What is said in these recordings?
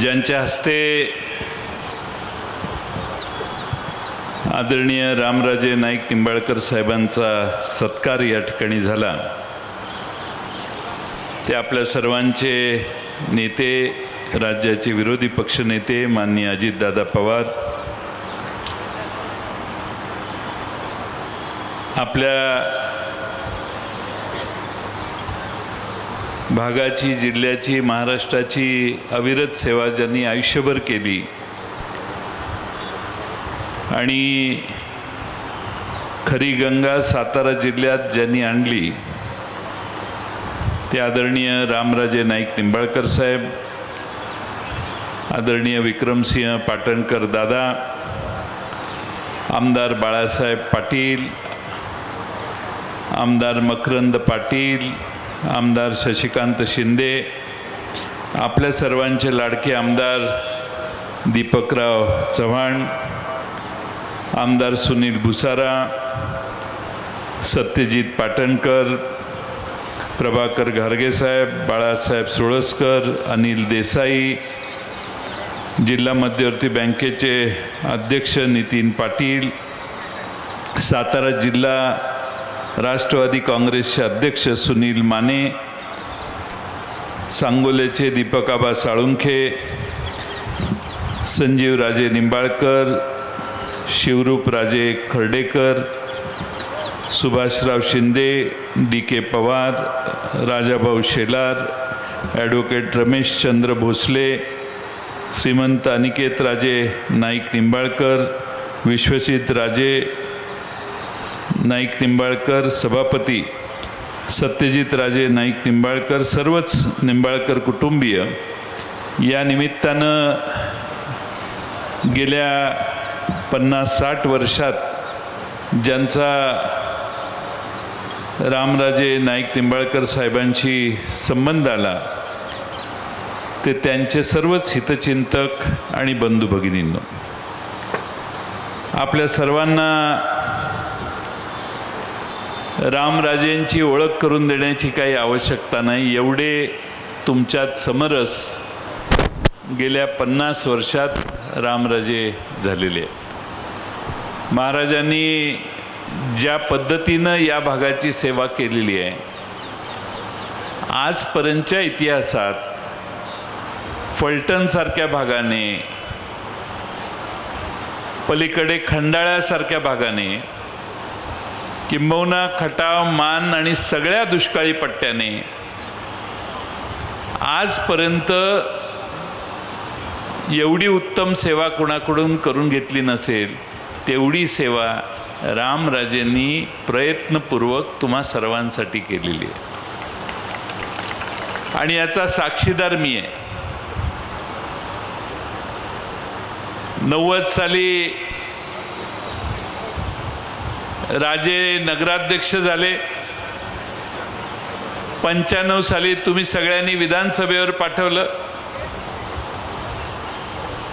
ज्यांच्या हस्ते आदरणीय रामराजे नाईक निंबाळकर साहेबांचा सत्कार या ठिकाणी झाला. ते आपल्या सर्वांचे नेते राज्याचे विरोधी पक्षनेते माननीय अजितदादा पवार आपल्या भागाची जिल्ह्याची महाराष्ट्राची अविरत सेवा ज्यांनी आयुष्यभर केली. आणि खरी गंगा सातारा जिल्ह्यात ज्यांनी आणली ते आदरणीय रामराजे नाईक निंबाळकर साहेब आदरणीय विक्रमसिंह पाटणकर दादा आमदार बाळासाहेब पाटील आमदार मकरंद पाटील आमदार शशिकांत शिंदे आपल्या सर्वांचे लाडके आमदार दीपकराव चव्हाण आमदार सुनील भुसारा सत्यजित पाटणकर प्रभाकर घारगेसाहेब बाळासाहेब सुळसकर अनिल देसाई जिल्हा मध्यवर्ती बँकेचे अध्यक्ष नितीन पाटील सातारा जिल्हा राष्ट्रवादी काँग्रेसचे अध्यक्ष सुनील माने सांगोलेचे दीपकाबा Salunkhe Sanjeevraje Nimbalkar Shivrupraje Khardekar Subhashrao Shinde D K Pawar Rajabhau Shelar advocate Rameshchandra Bhosale Shrimant Aniket Raje Naik Nimbalkar Vishwajit राजे नाईक निंबाळकर सभापती सत्यजित राजे नाईक निंबाळकर सर्वच निंबाळकर कुटुंबीय या निमित्तानं गेल्या पन्नास साठ वर्षात ज्यांचा रामराजे नाईक निंबाळकर साहेबांशी संबंध आला ते त्यांचे सर्वच हितचिंतक आणि बंधू भगिनींनो आपल्या सर्वांना रामराजेंची ओळख करून देण्याची काही आवश्यकता नाही. एवढे तुमच्यात समरस गेल्या पन्नास वर्षात रामराजे झालेले आहेत. महाराजांनी ज्या पद्धतीनं या भागाची सेवा केलेली आहे आजपर्यंतच्या इतिहासात फलटणसारख्या भागाने पलीकडे खंडाळ्यासारख्या भागाने किंबहुना खटाव मान आणि सगळ्या दुष्काळी पट्ट्याने आजपर्यंत एवढी उत्तम सेवा कोणाकडून करून घेतली नसेल तेवढी सेवा रामराजेंनी प्रयत्नपूर्वक तुम्हा सर्वांसाठी केलेली आहे. आणि याचा साक्षीदार मी आहे. नव्वद साली राजे नगराध्यक्ष झाले. पंच्याण्णव साली तुम्ही सगळ्यांनी विधानसभेवर पाठवलं.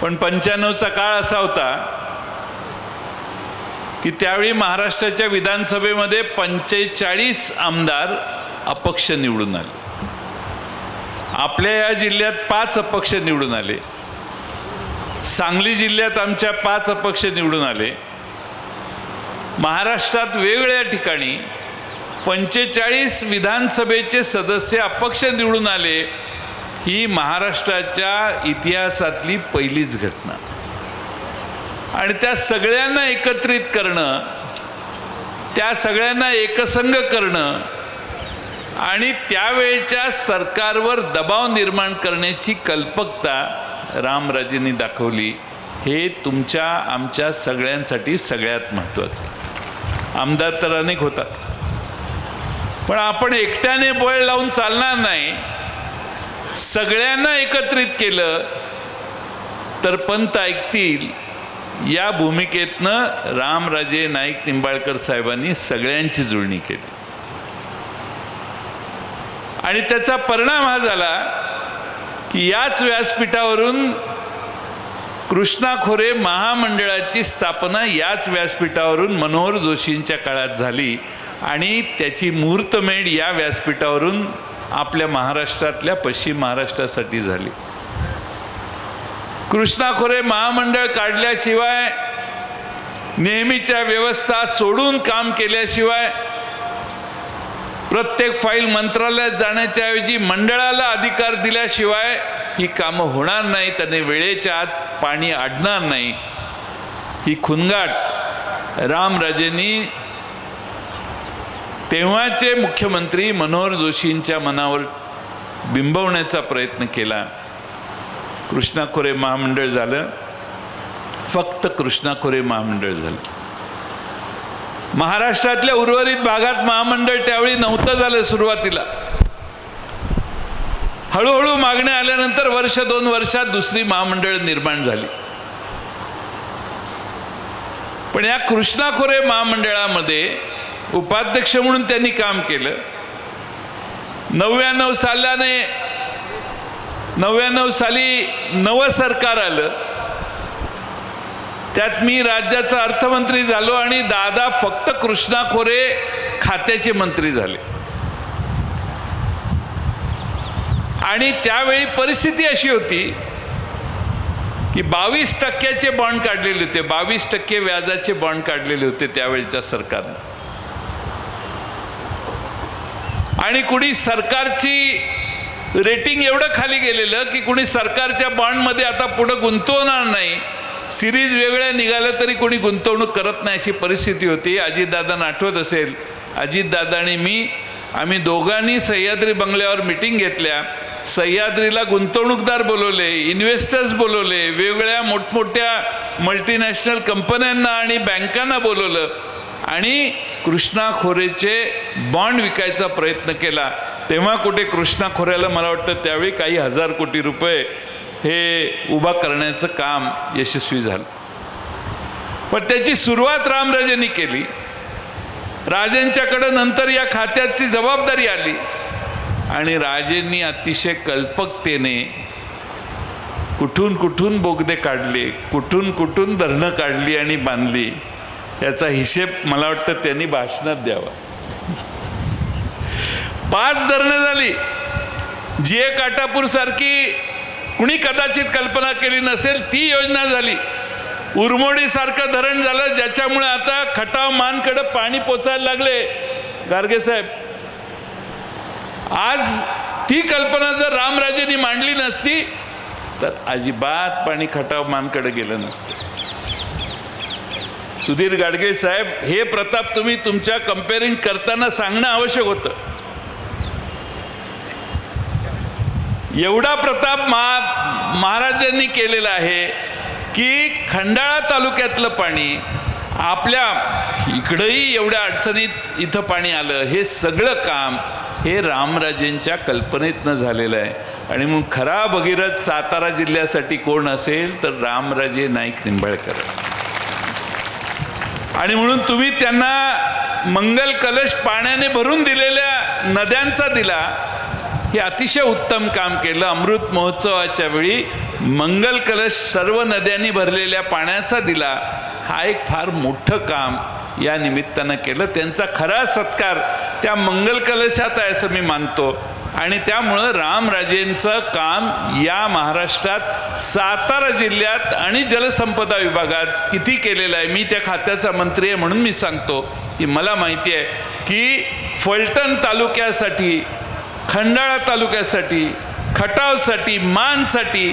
पण पंच्याण्णवचा काळ असा होता की त्यावेळी महाराष्ट्राच्या विधानसभेमध्ये पंचेचाळीस आमदार अपक्ष निवडून आले. आपल्या या जिल्ह्यात पाच अपक्ष निवडून आले. सांगली जिल्ह्यात आमच्या पाच अपक्ष निवडून आले. महाराष्ट्रात वेगवेगळ्या ठिकाणी पंचेचाळीस विधानसभेचे सदस्य अपक्ष निवडून आले ही महाराष्ट्राच्या इतिहासातली पहिलीच घटना. आणि त्या सगळ्यांना एकत्रित करणं त्या सगळ्यांना एकसंग करणं आणि त्यावेळच्या सरकारवर दबाव निर्माण करण्याची कल्पकता रामराजेंनी दाखवली हे तुमच्या आमच्या सगळ्यांसाठी सगळ्यात महत्त्वाचं. आमदार तर अनेक होतात. पण आपण एकट्याने बळ लावून चालणार नाही सगळ्यांना एकत्रित केलं तर पंत ऐकतील. या भूमिकेतनं रामराजे नाईक निंबाळकर साहेबांनी सगळ्यांची जुळणी केली. आणि त्याचा परिणाम हा झाला की याच व्यासपीठावरून कृष्णा खोरे महामंडळाची स्थापना याच व्यासपीठावरून मनोहर जोशींच्या काळात झाली आणि त्याची मुहूर्तमेढ या व्यासपीठावरून आपल्या महाराष्ट्रातल्या पश्चिम महाराष्ट्रासाठी झाली. कृष्णा खोरे महामंडळ काढल्याशिवाय नेहमीच्या व्यवस्था सोडून काम केल्याशिवाय प्रत्येक फाईल मंत्रालयात जाण्याच्या ऐवजी मंडळाला अधिकार दिल्याशिवाय ही कामं होणार नाहीत आणि वेळेच्या आत पाणी अडणार नाही. ही खुनगाट रामराजेंनी तेव्हाचे मुख्यमंत्री मनोहर जोशींच्या मनावर बिंबवण्याचा प्रयत्न केला. कृष्णा खोरे महामंडळ झालं. फक्त कृष्णा खोरे महामंडळ झालं. महाराष्ट्रातल्या उर्वरित भागात महामंडळ त्यावेळी नव्हतं झालं सुरुवातीला. हळूहळू मागण्या आल्यानंतर वर्ष दोन वर्षात दुसरी महामंडळ निर्माण झाली. पण या कृष्णा खोरे महामंडळामध्ये उपाध्यक्ष म्हणून त्यांनी काम केलं. नव्याण्णव सालाने नव्याण्णव साली नवं सरकार आलं. त्यात मी राज्याचा अर्थमंत्री झालो आणि दादा फक्त कृष्णा खोरे खात्याचे मंत्री झाले. आणि त्यावेळी परिस्थिती अशी होती की बावीस टक्क्याचे बॉन्ड काढलेले होते. बावीस टक्के व्याजाचे बॉन्ड काढलेले होते त्यावेळच्या सरकारनं. आणि कुणी सरकारची रेटिंग एवढं खाली गेलेलं की कुणी सरकारच्या बॉन्डमध्ये आता पुढं गुंतवणार नाही. सिरीज वेगळ्या निघाल्या तरी कोणी गुंतवणूक करत नाही अशी परिस्थिती होती. अजितदादांना आठवत असेल. अजितदादा आणि मी आम्ही दोघांनी सह्याद्री बंगल्यावर मिटिंग घेतल्या. सह्याद्रीला गुंतवणूकदार बोलवले इन्व्हेस्टर्स बोलवले वेगवेगळ्या मोठमोठ्या मल्टीनॅशनल कंपन्यांना आणि बँकांना बोलवलं. आणि कृष्णा खोरेचे बॉन्ड विकायचा प्रयत्न केला. तेव्हा कुठे कृष्णा खोऱ्याला मला वाटतं त्यावेळी काही हजार कोटी रुपये हे उभा करण्याचं काम यशस्वी झालं. पण त्याची सुरुवात रामराजेंनी केली. राजेंच्याकडं नंतर या खात्याची जबाबदारी आली. आणि राजेंनी अतिशय कल्पकतेने कुठून कुठून बोगदे काढले कुठून कुठून धरणं काढली आणि बांधली याचा हिशेब मला वाटतं त्यांनी भाषणात द्यावा. पाच धरणं झाली. जी ए काटापूर सारखी कुणी कदाचित कल्पना केली नसेल ती योजना झाली. उरमोडीसारखं धरण झालं ज्याच्यामुळे आता खटाव मानकडं पाणी पोचायला लागले. गारगे साहेब आज ती कल्पना जर रामराजेंनी मांडली नसती तर अजिबात पाणी खटाव मानकडे गेलं नसतं. सुधीर गाडगे साहेब हे प्रताप तुम्ही तुमच्या कम्पेअरिंग करताना सांगणं आवश्यक होतं. एवढा प्रताप महा महाराजांनी केलेला आहे की खंडाळा तालुक्यातलं पाणी आपल्या इकडंही एवढ्या अडचणीत इथं पाणी आलं हे सगळं काम हे रामराजेंच्या कल्पनेतनं झालेलं आहे. आणि मग खरा भगीरथ सातारा जिल्ह्यासाठी कोण असेल तर रामराजे नाईक निंबाळकर. आणि म्हणून तुम्ही त्यांना मंगल कलश पाण्याने भरून दिलेल्या नद्यांचा दिला. हे अतिशय उत्तम काम केलं. अमृत महोत्सवाच्या वेळी मंगल कलश सर्व नद्यांनी भरलेल्या पाण्याचा दिला. हा एक फार मोठं काम या निमित्तानं केलं. त्यांचा खरा सत्कार त्या मंगल कलशात आहे असं मी मानतो. आणि त्यामुळं रामराजेंचं काम या महाराष्ट्रात सातारा जिल्ह्यात आणि जलसंपदा विभागात किती केलेलं आहे मी त्या खात्याचा मंत्री आहे म्हणून मी सांगतो. की मला माहिती आहे की फलटण तालुक्यासाठी खंडाळा तालुक्यासाठी खटावसाठी मानसाठी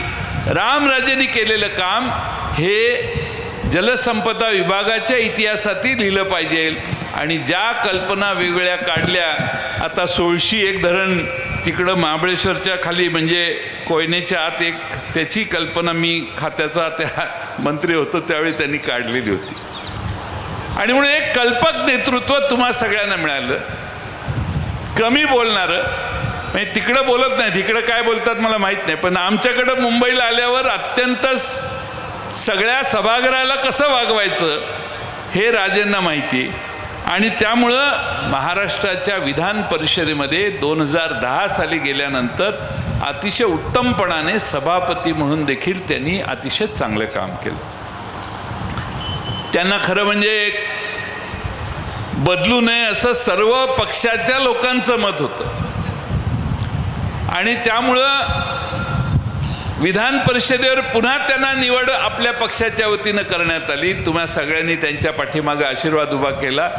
रामराजेंनी केलेलं काम हे जलसंपदा विभागाच्या इतिहासातही लिहिलं पाहिजे. आणि ज्या कल्पना वेगवेगळ्या काढल्या आता सोळशी एक धरण तिकडं महाबळेश्वरच्या खाली म्हणजे कोयनेच्या आत एक त्याची कल्पना मी खात्याचा त्या मंत्री होतो त्यावेळी त्यांनी काढलेली होती. आणि म्हणून एक कल्पक नेतृत्व तुम्हा सगळ्यांना मिळालं. कमी बोलणारं म्हणजे तिकडं बोलत नाहीत तिकडं काय बोलतात मला माहीत नाही पण आमच्याकडं मुंबईला आल्यावर अत्यंत सगळ्या सभागृहाला कसं वागवायचं हे राजेंना माहिती आणि त्यामुळं महाराष्ट्राच्या विधान परिषदेमध्ये दोन हजार दहा साली गेल्यानंतर अतिशय उत्तमपणाने सभापती म्हणून देखील त्यांनी अतिशय चांगलं काम केलं. त्यांना खरं म्हणजे बदलू नये असं सर्व पक्षाच्या लोकांचं मत होतं. आणि त्यामुळं विधान परिषदेवर पुन्हा त्यांना निवड आपल्या पक्षाच्या वतीनं करण्यात आली. तुम्हा सगळ्यांनी त्यांच्या पाठीमागे आशीर्वाद उभा केला.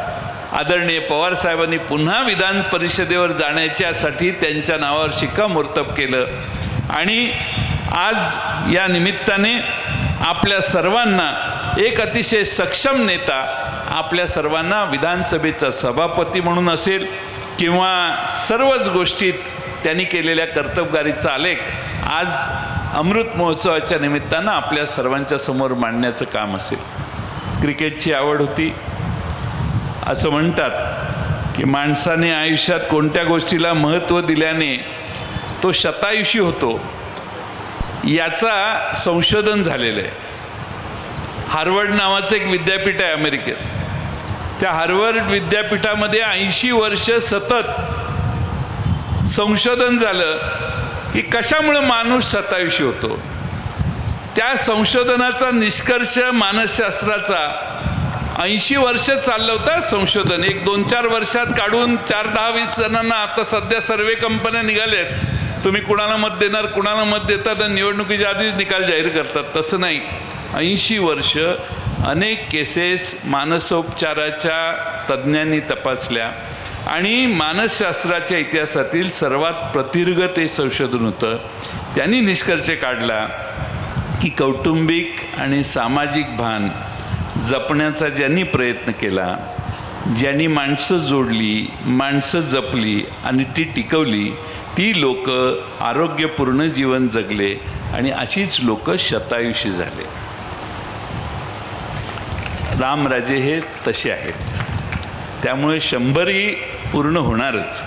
आदरणीय पवार साहेबांनी पुन्हा विधान परिषदेवर जाण्याच्यासाठी त्यांच्या नावावर शिक्कामोर्तब केलं. आणि आज या निमित्ताने आपल्या सर्वांना एक अतिशय सक्षम नेता आपल्या सर्वांना विधानसभेचा सभापती म्हणून असेल किंवा सर्वच गोष्टीत त्यांनी केलेल्या कर्तबगारीचा आलेख आज अमृत महोत्सवाच्या निमित्तानं आपल्या सर्वांच्या समोर मांडण्याचं काम असेल. क्रिकेटची आवड होती. असं म्हणतात की माणसाने आयुष्यात कोणत्या गोष्टीला महत्त्व दिल्याने तो शतायुषी होतो याचा संशोधन झालेलं आहे. हार्वर्ड नावाचं एक विद्यापीठ आहे अमेरिकेत. त्या हार्वर्ड विद्यापीठामध्ये ऐंशी वर्ष सतत संशोधन झालं. की कशामुळे माणूस शतायुषी होतो? त्या संशोधनाचा निष्कर्ष मानसशास्त्राचा ऐंशी वर्ष चाललं होतं संशोधन. एक दोन चार वर्षात काढून चार दहा वीस जणांना आता सध्या सर्वे कंपन्या निघाल्यात. तुम्ही कुणाला मत देणार कुणाला मत देतात आणि निवडणुकीच्या आधीच निकाल जाहीर करतात. तसं नाही. ऐंशी वर्ष अनेक केसेस मानसोपचाराच्या तज्ज्ञांनी तपासल्या. आणि मानसशास्त्राच्या इतिहासातील सर्वात प्रदीर्घ ते संशोधन होतं. त्यांनी निष्कर्ष काढला की कौटुंबिक आणि सामाजिक भान जपण्याचा ज्यांनी प्रयत्न केला ज्यांनी माणसं जोडली माणसं जपली आणि ती टिकवली ती लोक आरोग्यपूर्ण जीवन जगले आणि अशीच लोक शतायुषी झाले. रामराजे हे तसे आहेत. त्यामुळे शंभरी पूर्ण होणारच.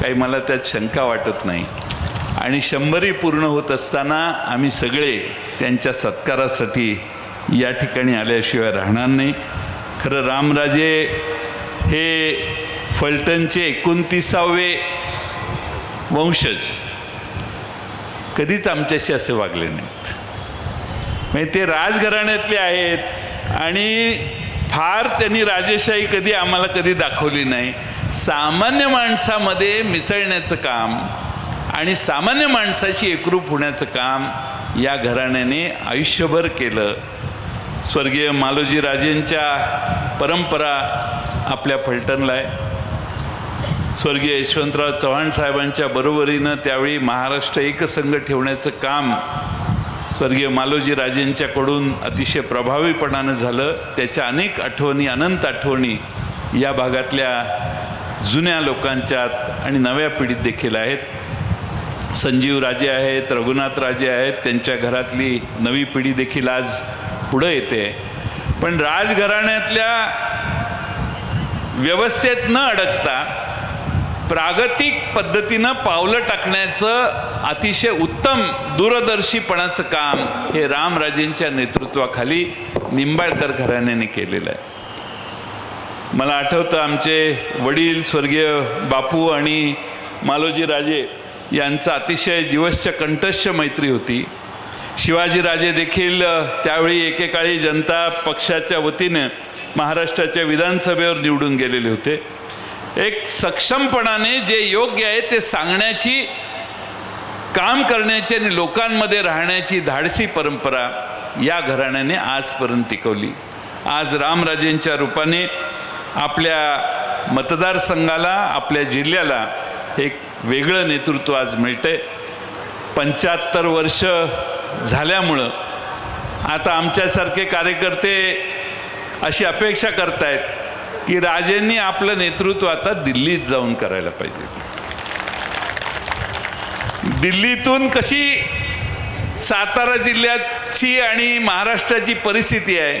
काही मला त्यात शंका वाटत नाही. आणि शंभरही पूर्ण होत असताना आम्ही सगळे त्यांच्या सत्कारासाठी या ठिकाणी आल्याशिवाय राहणार नाही. खरं रामराजे हे फलटणचे एकोणतीसावे वंशज कधीच आमच्याशी असे वागले नाहीत. म्हणजे ते राजघराण्यातले आहेत आणि फार त्यांनी राजेशाही कधी आम्हाला कधी दाखवली नाही. सामान्य माणसामध्ये मिसळण्याचं काम आणि सामान्य माणसाशी एकरूप होण्याचं काम या घराण्याने आयुष्यभर केलं. स्वर्गीय मालोजी राजेंच्या परंपरा आपल्या फलटणला आहे. स्वर्गीय यशवंतराव चव्हाण साहेबांच्या बरोबरीनं त्यावेळी महाराष्ट्र एकसंघ ठेवण्याचं काम स्वर्गीय मालोजी राजेंच्याकडून अतिशय प्रभावीपणानं झालं. त्याच्या अनेक आठवणी अनंत आठवणी या भागातल्या जुन्या लोकांच्यात आणि नव्या पिढीत देखील आहेत. संजीव राजे आहेत रघुनाथ राजे आहेत त्यांच्या घरातली नवी पिढी देखील आज पुढं येते. पण राजघराण्यातल्या व्यवस्थेत न अडकता प्रागतिक पद्धतीनं पावलं टाकण्याचं अतिशय उत्तम दूरदर्शीपणाचं काम हे रामराजेंच्या नेतृत्वाखाली निंबाळकर घराण्याने केलेलं आहे. मला आठवतं आमचे वडील स्वर्गीय बापू आणि मालोजी राजे यांचं अतिशय जीवश्च कंठस्थ मैत्री होती. शिवाजीराजे देखील त्यावेळी एकेकाळी जनता पक्षाच्या वतीनं महाराष्ट्राच्या विधानसभेवर निवडून गेलेले होते. एक सक्षमपणाने जे योग्य आहे ते सांगण्याची काम करण्याची आणि लोकांमध्ये राहण्याची धाडसी परंपरा या घराण्याने आजपर्यंत टिकवली. आज रामराजेंच्या रूपाने आपल्या मतदारसंघाला आपल्या जिल्ह्याला एक वेगळं नेतृत्व आज मिळतंय. पंच्याहत्तर वर्ष झाल्यामुळं आता आमच्यासारखे कार्यकर्ते अशी अपेक्षा करतायत. की राजेंनी आपलं नेतृत्व आता दिल्लीत जाऊन करायला पाहिजे. दिल्लीतून कशी सातारा जिल्ह्याची आणि महाराष्ट्राची परिस्थिती आहे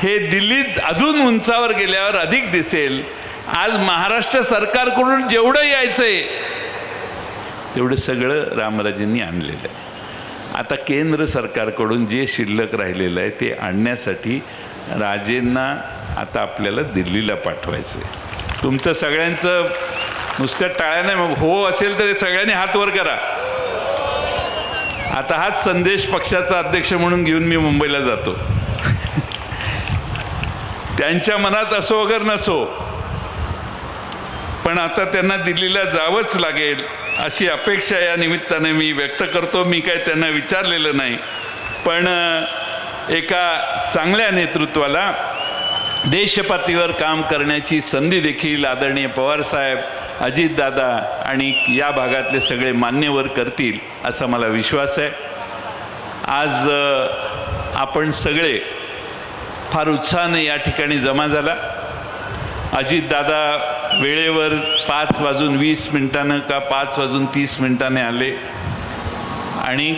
हे दिल्लीत अजून उंचावर गेल्यावर अधिक दिसेल. आज महाराष्ट्र सरकारकडून जेवढं यायचंय तेवढं सगळं रामराजेंनी आणलेलं आहे. आता केंद्र सरकारकडून जे शिल्लक राहिलेलं आहे ते आणण्यासाठी राजेंना आता आपल्याला दिल्लीला पाठवायचं आहे तुमचं सगळ्यांचं नुसत्या टाळ्या नाही मग हो असेल तर सगळ्यांनी हात वर करा. आता हाच संदेश पक्षाचा अध्यक्ष म्हणून घेऊन मी मुंबईला जातो. त्यांच्या मनात असो वगैरे नसो पण आता त्यांना दिल्लीला जावंच लागेल अशी अपेक्षा या निमित्ताने मी व्यक्त करतो. मी काय त्यांना विचारलेलं नाही. पण एका चांगल्या नेतृत्वाला देशपातीवर काम करण्याची संधी देखील आदरणीय पवारसाहेब अजितदादा आणि या भागातले सगळे मान्यवर करतील असा मला विश्वास आहे. आज आपण सगळे फार उत्साहाने या ठिकाणी जमा झाला. अजितदादा वेळेवर पाच वाजून वीस मिनिटानं का पाच वाजून तीस मिनिटाने आले आणि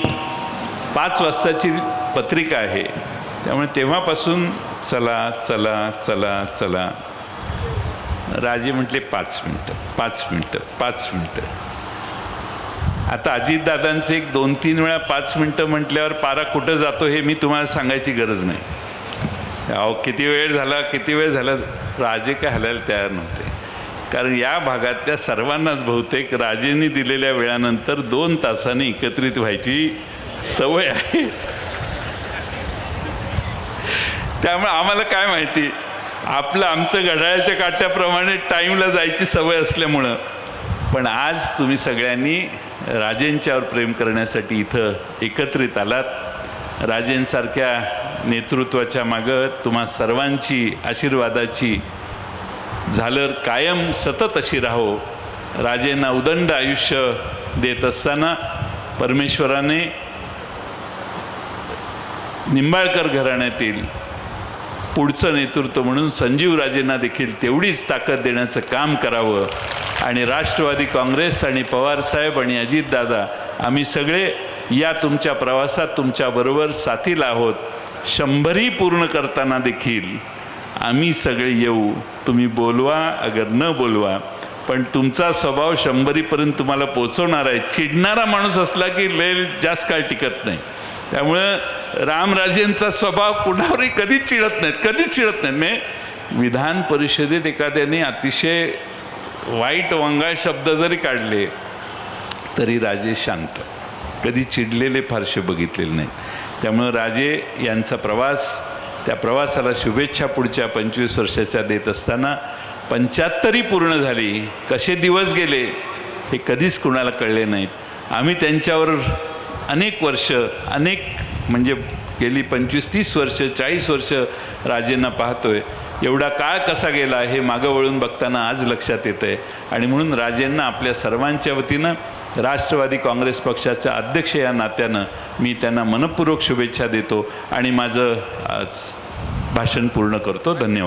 पाच वाजताची पत्रिका आहे. त्यामुळे तेव्हापासून चला चला चला चला. राजे म्हटले पाच मिनटं पाच मिनटं पाच मिनटं. आता अजितदादांचे एक दोन तीन वेळा पाच मिनटं म्हटल्यावर पारा कुठं जातो हे मी तुम्हाला सांगायची गरज नाही. अहो किती वेळ झाला किती वेळ झाला? राजे काय हलायला तयार नव्हते. कारण या भागातल्या सर्वांनाच बहुतेक राजेंनी दिलेल्या वेळानंतर दोन तासांनी एकत्रित व्हायची सवय आहे. त्यामुळे आम्हाला काय माहिती? आपलं आमचं घड्याळाच्या काट्याप्रमाणे टाईमला जायची सवय असल्यामुळं. पण आज तुम्ही सगळ्यांनी राजेंच्यावर प्रेम करण्यासाठी इथं एकत्रित आलात. राजेंसारख्या नेतृत्वाच्या मागं तुम्हा सर्वांची आशीर्वादाची झालर कायम सतत अशी राहो. राजेंना उदंड आयुष्य देत असताना परमेश्वराने निंबाळकर घराण्यातील पुढचं नेतृत्व म्हणून संजीवराजेंना देखील तेवढीच ताकद देण्याचं काम करावं. आणि राष्ट्रवादी काँग्रेस आणि पवारसाहेब आणि अजितदादा आम्ही सगळे या तुमच्या प्रवासात तुमच्याबरोबर साथीला आहोत. शंभरी पूर्ण करताना देखील आम्ही सगळे येऊ. तुम्ही बोलवा अगर न बोलवा. पण तुमचा स्वभाव शंभरीपर्यंत तुम्हाला पोचवणार आहे. चिडणारा माणूस असला की लय जास्त काळ टिकत नाही. त्यामुळं रामराजेंचा स्वभाव कुणावरही कधीच चिडत नाहीत कधीच चिडत नाहीत. मी विधान परिषदेत एखाद्याने अतिशय वाईट वंगाळ शब्द जरी काढले तरी राजे शांत. कधी चिडलेले फारसे बघितलेले नाहीत. त्यामुळं राजे यांचा प्रवास त्या प्रवासाला शुभेच्छा पुढच्या पंचवीस वर्षाच्या देत असताना पंच्याहत्तरी पूर्ण झाली. कसे दिवस गेले हे कधीच कुणाला कळले नाहीत. आम्ही त्यांच्यावर अनेक वर्ष अनेक म्हणजे गेली पंचवीस तीस वर्ष चाळीस वर्ष राजेंना पाहतोय. एवढा काळ कसा गेला हे मागं वळून बघताना आज लक्षात येतं आहे आणि म्हणून राजेंना आपल्या सर्वांच्या वतीनं राष्ट्रवादी काँग्रेस पक्षाच्या अध्यक्ष या नात्यानं मी त्यांना मनपूर्वक शुभेच्छा देतो आणि माझं आज भाषण पूर्ण करतो. धन्यवाद.